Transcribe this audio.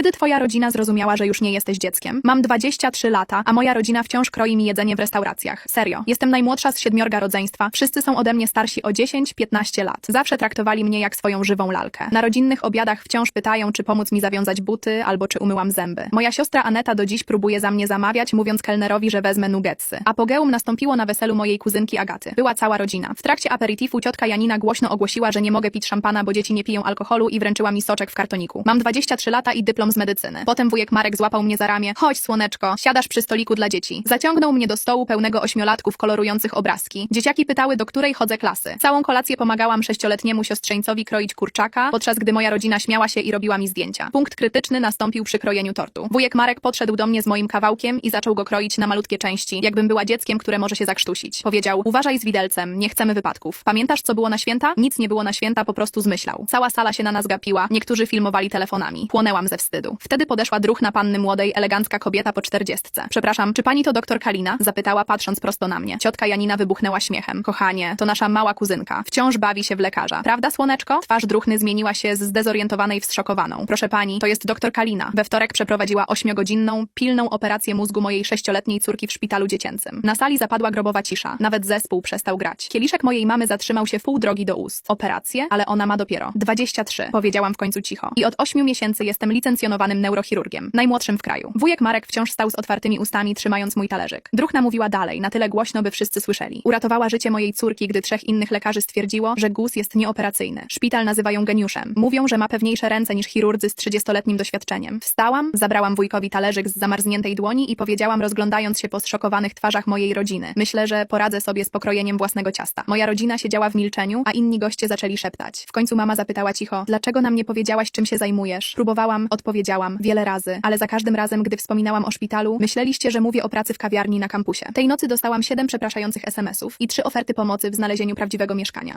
Kiedy twoja rodzina zrozumiała, że już nie jesteś dzieckiem? Mam 23 lata, a moja rodzina wciąż kroi mi jedzenie w restauracjach. Serio. Jestem najmłodsza z siedmiorga rodzeństwa. Wszyscy są ode mnie starsi o 10-15 lat. Zawsze traktowali mnie jak swoją żywą lalkę. Na rodzinnych obiadach wciąż pytają, czy pomóc mi zawiązać buty, albo czy umyłam zęby. Moja siostra Aneta do dziś próbuje za mnie zamawiać, mówiąc kelnerowi, że wezmę nuggetsy. Apogeum nastąpiło na weselu mojej kuzynki Agaty. Była cała rodzina. W trakcie aperitifu ciotka Janina głośno ogłosiła, że nie mogę pić szampana, bo dzieci nie piją alkoholu i wręczyła mi soczek w kartoniku. Mam 23 lata i dyplom z medycyny. Potem wujek Marek złapał mnie za ramię. Chodź, słoneczko, siadasz przy stoliku dla dzieci. Zaciągnął mnie do stołu pełnego ośmiolatków kolorujących obrazki. Dzieciaki pytały, do której chodzę klasy. Całą kolację pomagałam sześcioletniemu siostrzeńcowi kroić kurczaka, podczas gdy moja rodzina śmiała się i robiła mi zdjęcia. Punkt krytyczny nastąpił przy krojeniu tortu. Wujek Marek podszedł do mnie z moim kawałkiem i zaczął go kroić na malutkie części, jakbym była dzieckiem, które może się zakrztusić. Powiedział, uważaj z widelcem, nie chcemy wypadków. Pamiętasz, co było na święta? Nic nie było na święta, po prostu zmyślał. Cała sala się na nas gapiła, niektórzy filmowali telefonami. Płonęłam ze wstydu. Wtedy podeszła druhna panny młodej, elegancka kobieta po czterdziestce. Przepraszam, czy pani to doktor Kalina? Zapytała, patrząc prosto na mnie. Ciotka Janina wybuchnęła śmiechem. Kochanie, to nasza mała kuzynka. Wciąż bawi się w lekarza. Prawda, słoneczko? Twarz druhny zmieniła się z zdezorientowanej w zszokowaną. Proszę pani, to jest doktor Kalina. We wtorek przeprowadziła ośmiogodzinną, pilną operację mózgu mojej sześcioletniej córki w szpitalu dziecięcym. Na sali zapadła grobowa cisza. Nawet zespół przestał grać. Kieliszek mojej mamy zatrzymał się pół drogi do ust. Operację? Ale ona ma dopiero 23. Powiedziałam w końcu cicho. I od 8 miesięcy jestem licencjonowanym neurochirurgiem. Najmłodszym w kraju. Wujek Marek wciąż stał z otwartymi ustami, trzymając mój talerzyk. Druhna mówiła dalej, na tyle głośno, by wszyscy słyszeli. Uratowała życie mojej córki, gdy trzech innych lekarzy stwierdziło, że guz jest nieoperacyjny. Szpital nazywa ją geniuszem. Mówią, że ma pewniejsze ręce niż chirurdzy z 30-letnim doświadczeniem. Wstałam, zabrałam wujkowi talerzyk z zamarzniętej dłoni i powiedziałam, rozglądając się po zszokowanych twarzach mojej rodziny. Myślę, że poradzę sobie z pokrojeniem własnego ciasta. Moja rodzina siedziała w milczeniu, a inni goście zaczęli szeptać. W końcu mama zapytała cicho, dlaczego nam nie powiedziałaś, czym się zajmujesz? Próbowałam, odpowiedziałam, wiele razy, ale za każdym razem, gdy wspominałam o szpitalu, myśleliście, że mówię o pracy w kawiarni na kampusie. Tej nocy dostałam siedem przepraszających SMS-ów i trzy oferty pomocy w znalezieniu prawdziwego mieszkania.